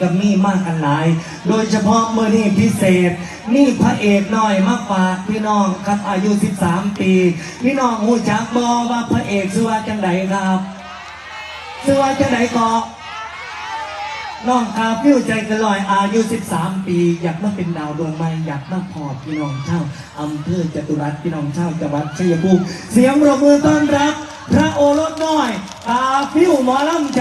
ก็มี่มากอันหลาย โดยเฉพาะเมื่อนี่พิเศษ นี่พระเอกน้อยมากฝากพี่น้องครับอายุ 13 ปี พี่น้องหูจักบอว่าพระเอกสุวอว่จังไดครับสุวอว่จังไดก่น้องคาฟิวใจกระลอยอายุ 13 ปี อยากมาเป็นดาวดวงใหม่อยากมาพอพี่น้องเช่าอำเภอจตุรัสพี่น้องเช่าจังหวัดชัยภูมิเสียงปรบมือต้อนรับ พระโอรสน้อยคาฟิวหมอลำใจ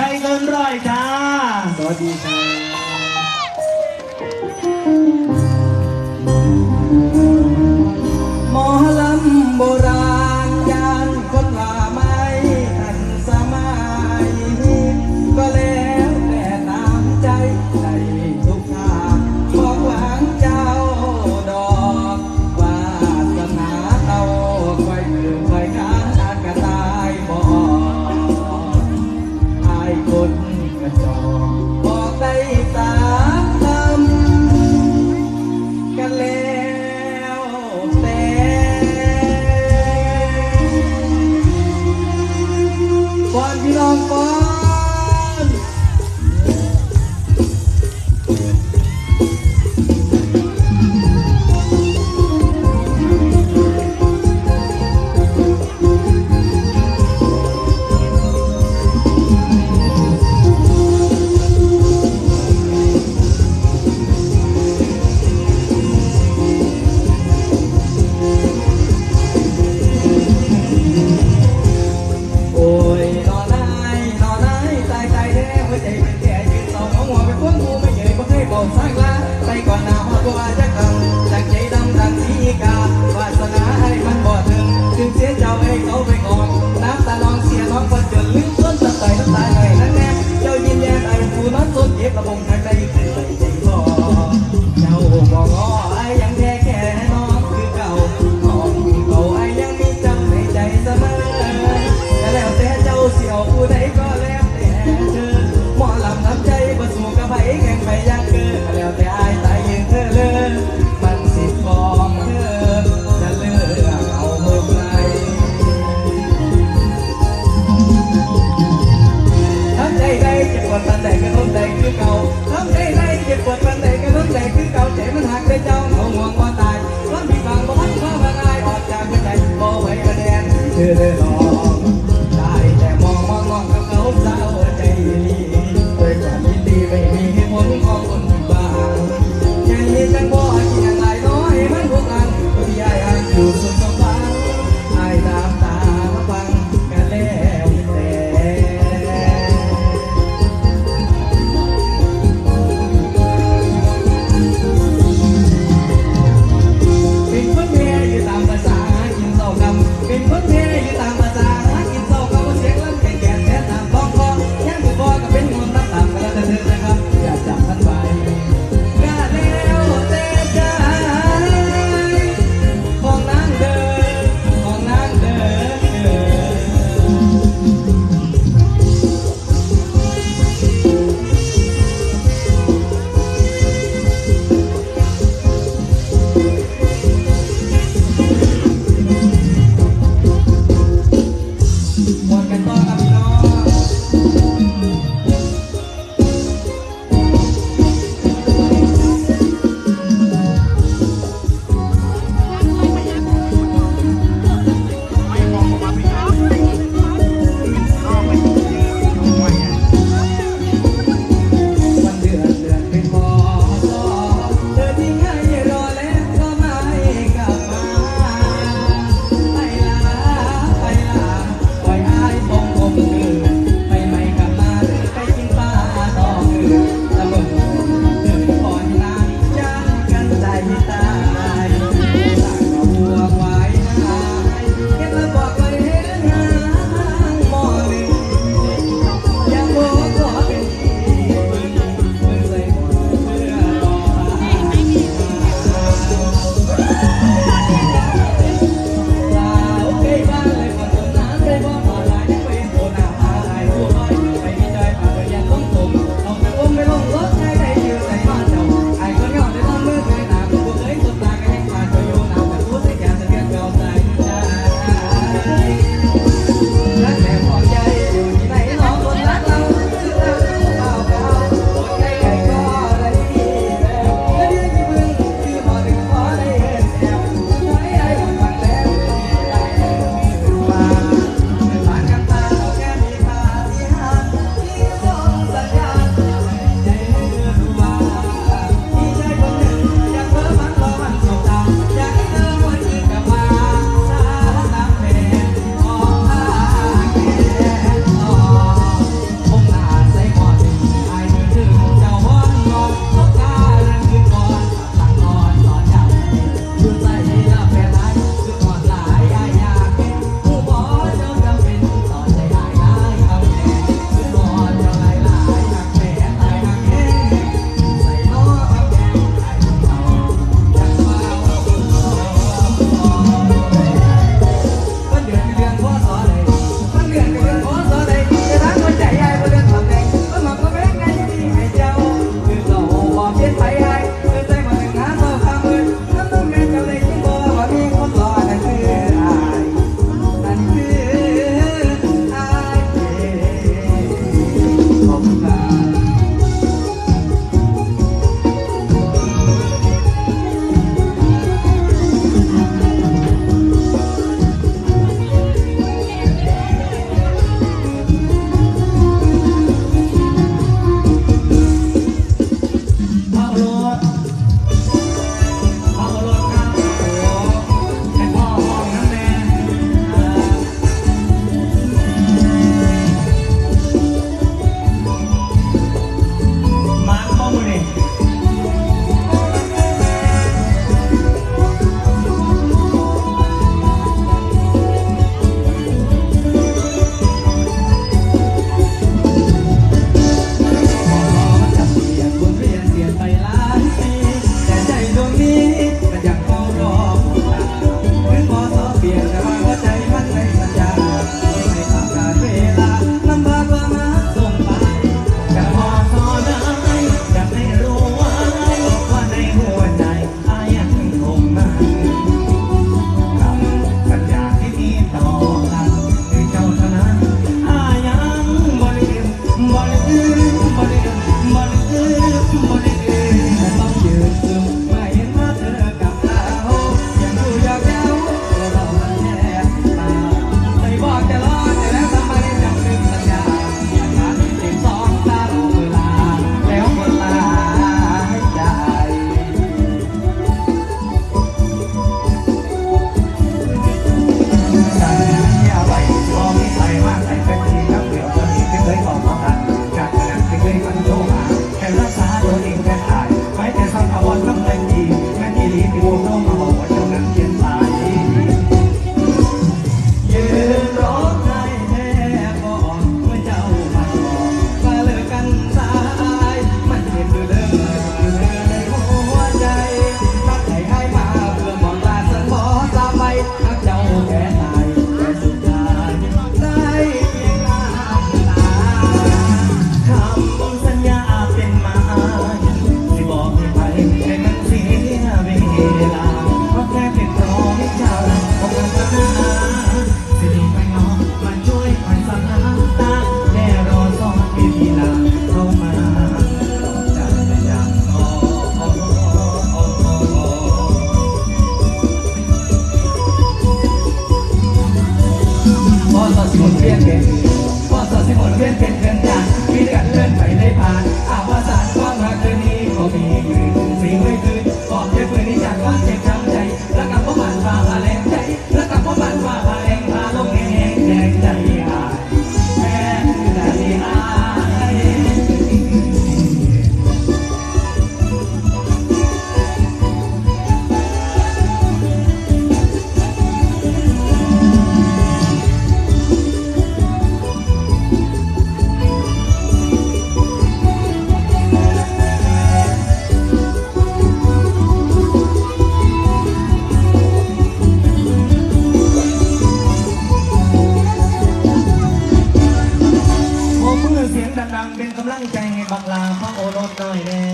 อยแน่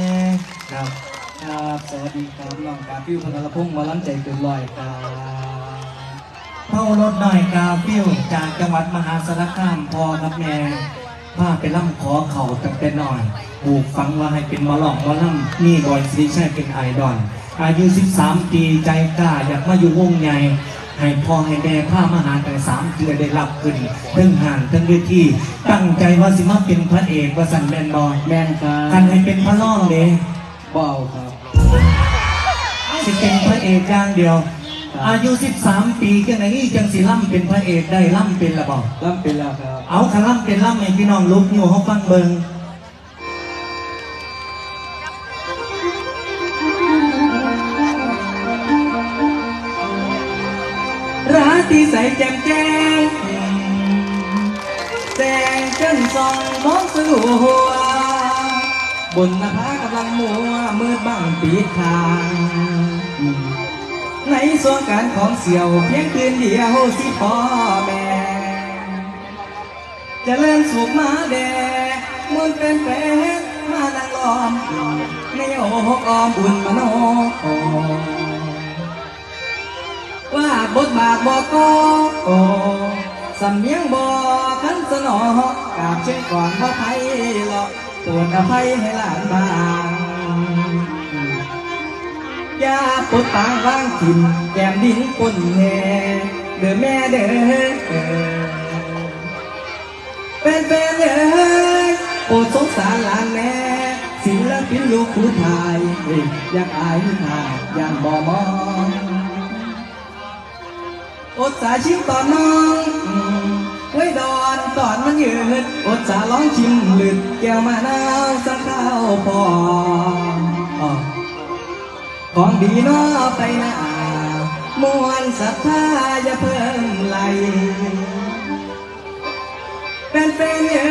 ครับครับสวัสดีครับน้องกาฟิวพันธพงศ์หมาล้ำใจเกินร้อยครับเท่ารถหน่อยกาฟิวจากจังหวัดมหาสารคามพอครับแม่พาไปล่ำขอเขาตั้งแต่หน่อยปลูกฝังว่าให้เป็นมอหลอกมอล่ำนี่บอยสิริชัยเป็นไอดอลอายุ 13 ปีใจกล้าอยากมาอยู่วงใหญ่ ให้พ่อให้แม่พามาหาแต่สามเดือนได้รับขึ้นเทั้งห่านเทั้งเวทีตั้งใจว่าสิมาเป็นพระเอกว่าสันแมนบอยแม่นครับท่านให้เป็นพระล่องเลยเบาครับสิเป็นพระเอกอย่างเดียวครับอายุ 13 ปีจังไหนจังสิล่ำเป็นพระเอกได้ล่ำเป็นละบอกล้ำเป็นแล้วครับเอาคำล่ำเป็นล่ำให้พี่น้องลุกอยู่เขาฟังเบิง ราตรีใสแจ่มแจ้งแสงเจิ้นส่องมองสลัว บนหน้าผากำลังมัวมืดบังปีทาง ในส่วงการของเสี่ยวเพียงคืนเดียวสิพ่อแม่จะเล่นสุขมาแดมวนเป็นแฟนมานั่งล้อมในโอ้หกออมอุ่นมโน ว่าบทบาทบอกก็โอสำเนียงบอกขันสนอกราบเชิญก่อนพ่อไทยหรอกปวดอภัยให้หลานบางยาปดปางวางถิ่นแก้มดินปนแหเด้อแม่เด้อเป็นแฟนเอ้ยโปรดสงสารหลานแม่ศิลปินลูกผู้ชายอยากอายหาอยากบ่มอง อดสาชิมตอนน้องไว้ดอนตอนมันยืดอดสาร้องชิมลึดแก้วมะนาวสักข้าวพอของดีน้อไปน้ามวลศรัทธาอย่าเพิ่มไหลเป็นเป็นเอ้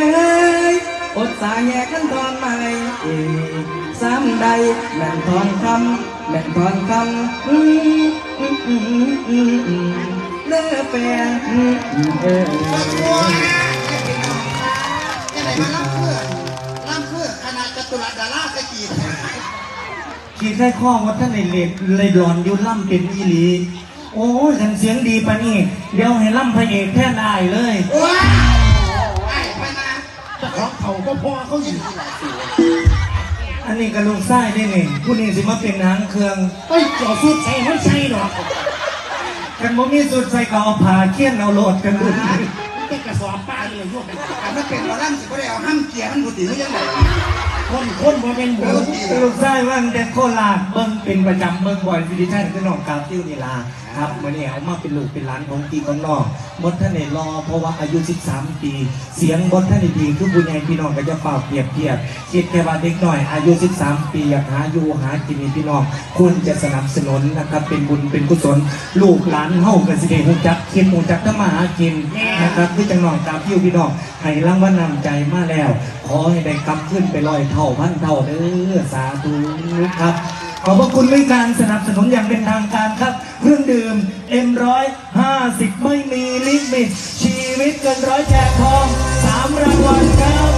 ยอดสาแยกกันทอนไม่ซ้ำใดแม่นทอนคำแม่นทอนคำ อืมอืมอืมอืมอืมเลิกแฟนอืมอืมเอ้ยล่ำคือคณะจตุรัสดาราตะกี้ขีดไส้ข้อว่าท่านในเล็ดเลยหลอนยุ่ล่ำเป็นอีหลี โอ้ยฉันเสียงดีปะนี่ เดี๋ยวให้ล่ำพระเอกแท่นอายเลยว้าวไอ้พนาเจะของเขาก็พอเขาอยู่อันนี้ก็ลูกไส้ได้นี่ผู้นี้สิมาเป็นหางเครื่องไอ้จ้าสุดใส่ไม่ใช่หรอก กันบ่มีสุดใส่ก็เอาผ้าเคี้ยนเอาโหลดกันดูเป็นกระสอบป้าเลยพวกกันแต่ไม่เป็นหมอลำสิบ่ได้เอาห้ามเกียร์มันบุตรหรือยังไง คนคนบ่เป็นหมูลูกไส้ว่างแต่โคราชเบิ่งเป็นประจำเบิ่งบ่อยสิดิชันคือน้องกาวติ้วนี่ล่ะครับมื้อนี้เอามาเป็นลูกเป็นหลานของตีของน้องบดท่านได้รอเพราะว่าอายุ 13 ปี เสียงบดท่านได้ดีคือผู้ใหญ่พี่น้องก็จะเป่าเปรียบเทียบคิดแค่ว่าเด็กหน่อย อายุ 13 ปีอยากหาอยู่หากินพี่น้องควรจะสนับสนุนนะครับเป็นบุญเป็นกุศลลูกหลานเฮาก็สิได้ฮู้จักคิดฮู้จักทำมาหากินนะครับคือจังน้องตามพี่พี่น้องให้รางวัลนำใจมาแล้ว ขอให้ได้กลับขึ้นไปลอยเท่า่าพันเท่าเด้อสาธุครับ ขอบพระคุณในการสนับสนุนอย่างเป็นทางการครับ เครื่องดื่ม M150 ไม่มีลิมิตชีวิตเกินร้อยแจกทองสามรางวัลครับ